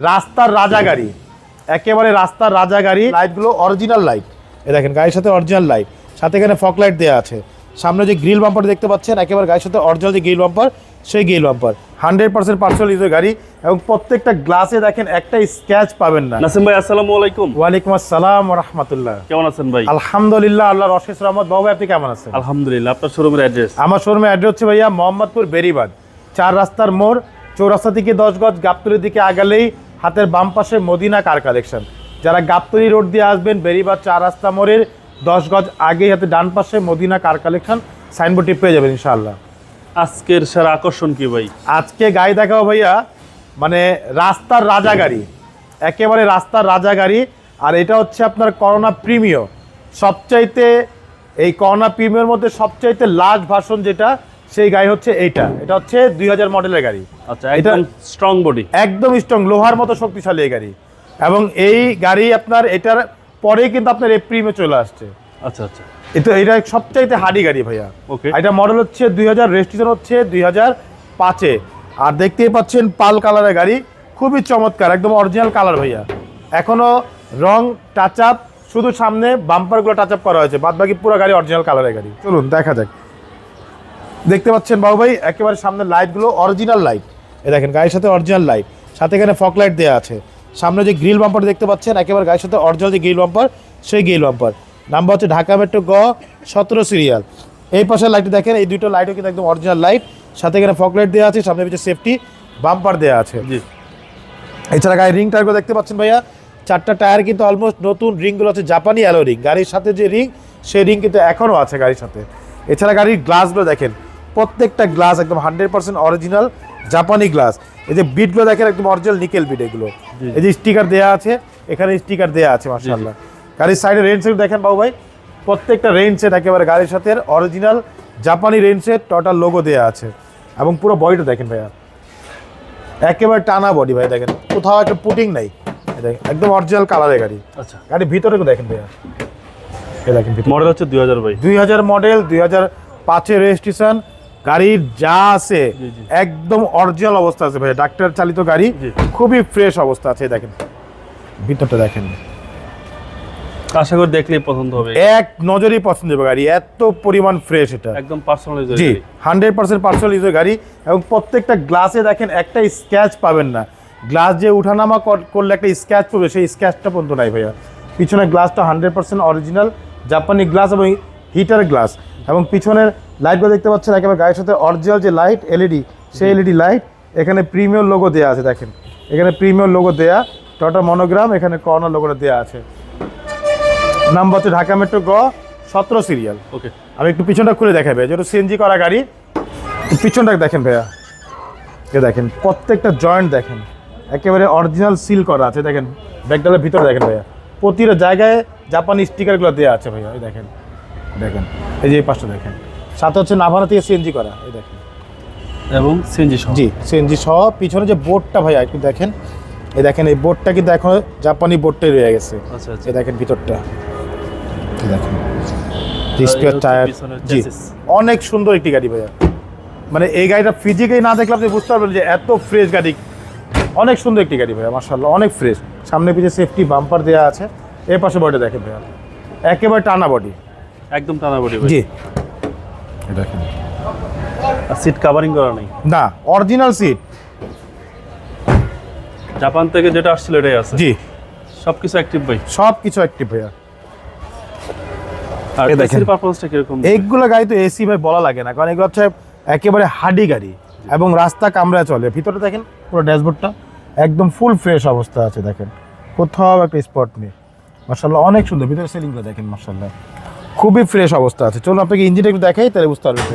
রাস্তার রাজা গাড়ি। একেবারে রাস্তার রাজা গাড়ি। লাইটগুলো অরিজিনাল লাইট এ দেখেন গাড়ির সাথে অরিজিনাল লাইট সাথে এখানে ফক লাইট দেওয়া আছে। সামনে যে গ্রিল বাম্পার দেখতে পাচ্ছেন একেবারে গাড়ির সাথে অরিজিনাল যে গ্রিল বাম্পার সেই grill bumper hundred percent personal ইউজের গাড়ি এবং প্রত্যেকটা গ্লাসে দেখেন একটা স্ক্র্যাচ পাবেন না। নাসিম ভাই আসসালামু আলাইকুম। ওয়ালাইকুম আসসালাম রহমতুল্লাহ। কেমন আছেন ভাই? আলহামদুলিল্লাহ আল্লাহর অশেষ রহমত। বাবু আপনি কেমন আছেন? আলহামদুলিল্লাহ আপনার শোরুমের অ্যাড্রেস আমার শোরুমের অ্যাড্রেস হচ্ছে ভাইয়া মোহাম্মদপুর বেরিবাদ। চার রাস্তার মোড় চৌরাস্তা থেকে দশ গজ গাবতলির দিকে আগালেই হাতের বাম পাশে মদিনা কার কালেকশন যারা গাবতলি রোড দিয়ে আসবেন বেরিবাদ চার রাস্তা মোড়ের দশ গজ আগেই হাতে ডান পাশে মদিনা কার কালেকশন সাইনবোর্ডটি পেয়ে যাবেন ইনশাআল্লাহ। আজকের সেরা আকর্ষণ কি ভাই? আজকে গাড়ি দেখাও ভাইয়া মানে রাস্তার রাজা গাড়ি। একেবারে রাস্তার রাজা গাড়ি আর এটা হচ্ছে আপনার করোনা প্রিমিয় সবচাইতে এই করোনা প্রিমিয়র মধ্যে সবচাইতে লাস্ট ভার্সন যেটা সেই গাড়ি হচ্ছে এইটা। এটা হচ্ছে দুই হাজার মডেলের গাড়ি। আচ্ছা একদম স্ট্রং বডি একদম স্ট্রং লোহার মতো শক্তিশালী এই গাড়ি। এবং এই গাড়ি আপনার এটার পরেই কিন্তু আপনার এই প্রিমিয় চলে আসছে। আচ্ছা আচ্ছা। এটা এটা সবচাইতে হাডি গাড়ি ভাইয়া। ওকে এটা মডেল হচ্ছে দুই হাজার রেজিস্ট্রেশন হচ্ছে দুই হাজার পাঁচে আর দেখতেই পাচ্ছেন পাল কালারের গাড়ি। খুবই চমৎকার একদম অরিজিনাল কালার ভাইয়া। এখনও রং টাচ আপ শুধু সামনে বাম্পারগুলো টাচ আপ করা হয়েছে। বাদ বাকি পুরো গাড়ি অরিজিনাল কালারের গাড়ি। চলুন দেখা যাক। দেখতে পাচ্ছেন বাবু ভাই একেবারে সামনে লাইটগুলো অরিজিনাল লাইট এ দেখেন গাড়ির সাথে অরিজিনাল লাইট সাথে এখানে ফক লাইট দেওয়া আছে। সামনে যে গ্রিল বাম্পার দেখতে পাচ্ছেন একেবারে গাড়ির সাথে অরিজিনাল যে গ্রিল বাম্পার সেই গ্রিল বাম্পার নাম্বার হচ্ছে ঢাকা মেট্রো গ সতেরো সিরিয়াল এই পাশের লাইটটি দেখেন এই দুটো লাইটও কিন্তু একদম অরিজিনাল লাইট সাথে এখানে ফক লাইট দেওয়া আছে সামনে পিছিয়ে সেফটি বাম্পার দেওয়া আছে। জি। এছাড়া গাড়ির রিং টায়ারগুলো দেখতে পাচ্ছেন ভাইয়া চারটা টায়ার কিন্তু অলমোস্ট নতুন রিংগুলো হচ্ছে জাপানি অ্যালো রিং গাড়ির সাথে যে রিং সেই রিং কিন্তু এখনও আছে গাড়ির সাথে। এছাড়া গাড়ির গ্লাসগুলো দেখেন প্রত্যেকটা গ্লাস একদম হান্ড্রেড পার্সেন্ট অরিজিনাল জাপানি গ্লাস। এই যে বিটগুলো দেখেন একদম অরিজিনাল নিকেল বিট এগুলো। এই যে স্টিকার দেওয়া আছে এখানে স্টিকার দেওয়া আছে মার্শাল্লাহ গাড়ির সাইডে রেন সেট দেখেন বাবু ভাই প্রত্যেকটা রেন সেট একেবারে গাড়ির সাথে অরিজিনাল জাপানি রেন সেট টোটাল লোগো দেওয়া আছে। এবং পুরো বডিটা দেখেন ভাইয়া। একেবারে টানা বডি ভাই দেখেন। কোথাও একটা পুটিং নাই। দেখেন একদম অরিজিনাল কালারের গাড়ি। আচ্ছা। গাড়ির ভিতরে দেখেন ভাইয়া। দেখেন মডেল হচ্ছে দুই হাজার ভাই। দুই হাজার মডেল দুই হাজার পাঁচের রেজিস্ট্রেশন গাড়ির যা আছে। একদম অরিজিনাল অবস্থা আছে ভাই ডাক্তার চালিত গাড়ি খুবই ফ্রেশ অবস্থা আছে দেখেন। ভিতরটা দেখেন। আশা করি দেখলেই পছন্দ হবে। এক নজরেই পছন্দ হবে গাড়ি। এত পরিমাণ ফ্রেশ এটা। একদম পার্সোনালাইজ জি হান্ড্রেড পার্সেন্ট পার্সোনাল ইউজের গাড়ি এবং প্রত্যেকটা গ্লাসে দেখেন একটা স্ক্র্যাচ পাবেন না। গ্লাস যে উঠানামা কর- করলে একটা স্ক্র্যাচ পড়বে সেই স্ক্র্যাচটা পর্যন্ত নাই ভাইয়া। পিছনের গ্লাসটা হান্ড্রেড পার্সেন্ট অরিজিনাল জাপানি গ্লাস এবং হিটার গ্লাস এবং পিছনের লাইটগুলো দেখতে পাচ্ছেন একেবারে গাড়ির সাথে অরিজিনাল যে লাইট এলইডি সেই এলইডি লাইট এখানে প্রিমিয়ার লোগো দেওয়া আছে দেখেন। এখানে প্রিমিয়ার লোগো দেয়া টটা মনোগ্রাম এখানে কর্নার লোগোটা দেওয়া আছে। নাম্বার হচ্ছে ঢাকা মেট্রো গ সতেরো সিরিয়াল ওকে আমি একটু পিছনটা খুলে ভাইয়া। যেহেতু সিএনজি করা গাড়ি একটু পিছনটা দেখেন ভাইয়া। এ দেখেন প্রত্যেকটা জয়েন্ট দেখেন একেবারে অরিজিনাল সিল করা আছে দেখেন। ব্যাগডালের ভিতরে দেখেন ভাইয়া। প্রতিটা জায়গায় জাপানি স্টিকারগুলো দেওয়া আছে ভাইয়া এই দেখেন। দেখেন এই যে এই পাশটা দেখেন। সাথে হচ্ছে নাভানা থেকে সিএনজি করা এই দেখেন। এবং সিএনজি সহ। জি সিএনজি সহ। পিছনে যে বোর্ডটা ভাইয়া একটু দেখেন। এই দেখেন এই বোর্ডটা কিন্তু এখন জাপানি বোর্ডটাই রয়ে গেছে। আচ্ছা আচ্ছা। এই দেখেন ভিতরটা। দেখেন। টায়ার জি অনেক সুন্দর একটি গাড়ি ভাইয়া। মানে এই গাড়িটা ফিজিকেই না দেখলে আপনি বুঝতে পারবেন যে এত ফ্রেশ গাড়ি। অনেক সুন্দর একটি গাড়ি ভাইয়া মার্শাল্লাহ অনেক ফ্রেশ সামনে পিছিয়ে সেফটি বাম্পার দেওয়া আছে। এর পাশে বডি দেখেন ভাইয়া। একেবারে টানা বডি একদম টানা বডি জি। দেখেন সিট কাভারিং করা নেই? না অরিজিনাল সিট জাপান থেকে যেটা আসছিল এটাই আছে? জি। সবকিছু অ্যাক্টিভ ভাই। সব কিছু অ্যাক্টিভ ভাইয়া। আর এসির পারফরম্যান্সটা কীরকম এইগুলো গাড়ি তো এসি ভাই বলা লাগে না কারণ এগুলো হচ্ছে একেবারে হাডি গাড়ি এবং রাস্তা কামড়ায় চলে। ভিতরে দেখেন পুরো ড্যাশবোর্ডটা একদম ফুল ফ্রেশ অবস্থা আছে দেখেন। কোথাও একটা স্পট নেই। মার্শাল্লাহ অনেক সুন্দর। ভিতরে সিলিংগুলো দেখেন মার্শাল্লাহ খুবই ফ্রেশ অবস্থা আছে। চলুন আপনাকে ইঞ্জিনটা একটু দেখাই তাহলে বুঝতে পারবেন।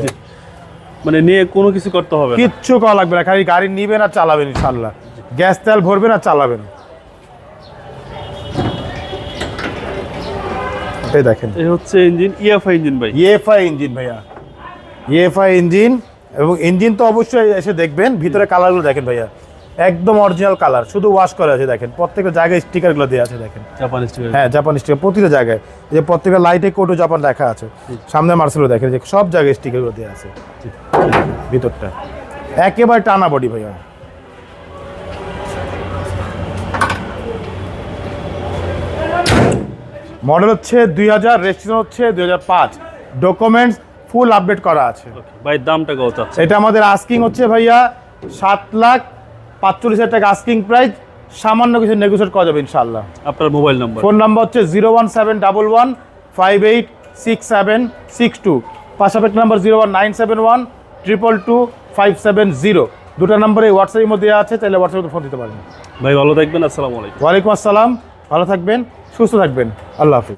মানে নিয়ে কোনো কিছু করতে হবে না। কিচ্ছু করা লাগবে না খালি গাড়ি নিবেন আর চালাবেন ইনশাল্লাহ গ্যাস তেল ভরবেন আর চালাবেন। এই দেখেন। এই হচ্ছে ইঞ্জিন ইএফআই ইঞ্জিন ভাই। ইএফআই ইঞ্জিন ভাইয়া। ইএফআই ইঞ্জিন এবং ইঞ্জিন তো অবশ্যই এসে দেখবেন ভিতরে কালারগুলো দেখেন ভাইয়া। একদম অরিজিনাল কালার শুধু ওয়াশ করা আছে দেখেন। প্রত্যেকটা জায়গায় স্টিকারগুলো দেওয়া আছে দেখেন। জাপান স্টিকার হ্যাঁ জাপান স্টিকার প্রতিটা জায়গায়। যে প্রত্যেকটা লাইটে কোটো জাপান লেখা আছে। সামনে মার্সেলও দেখেন যে সব জায়গায় স্টিকারগুলো দেওয়া আছে। ভিতরটা। একেবারে টানা বডি ভাইয়া মডেল হচ্ছে দুই হাজার রেজিস্ট্রেশন হচ্ছে দুই হাজার পাঁচ। ডকুমেন্টস ফুল আপডেট করা আছে। ভাই দামটা কত? এটা আমাদের আস্কিং হচ্ছে ভাইয়া সাত লাখ পাঁচচল্লিশ হাজার টাকা আস্কিং প্রাইস সামান্য কিছু নেগোসিয়েট করা যাবে ইনশাল্লাহ আপনার মোবাইল নাম্বার ফোন নাম্বার হচ্ছে zero one seven double one five eight six seven six two পাশাপাশি number zero one nine seven one triple two five seven zero দুটো নাম্বারে হোয়াটসঅ্যাপের মধ্যে দেওয়া আছে তাহলে হোয়াটসঅ্যাপে ফোন দিতে পারেন ভাই ভালো থাকবেন আসসালামু আলাইকুম। ওয়ালাইকুম আসসালাম ভালো থাকবেন সুস্থ থাকবেন। আল্লাহ হাফিজ।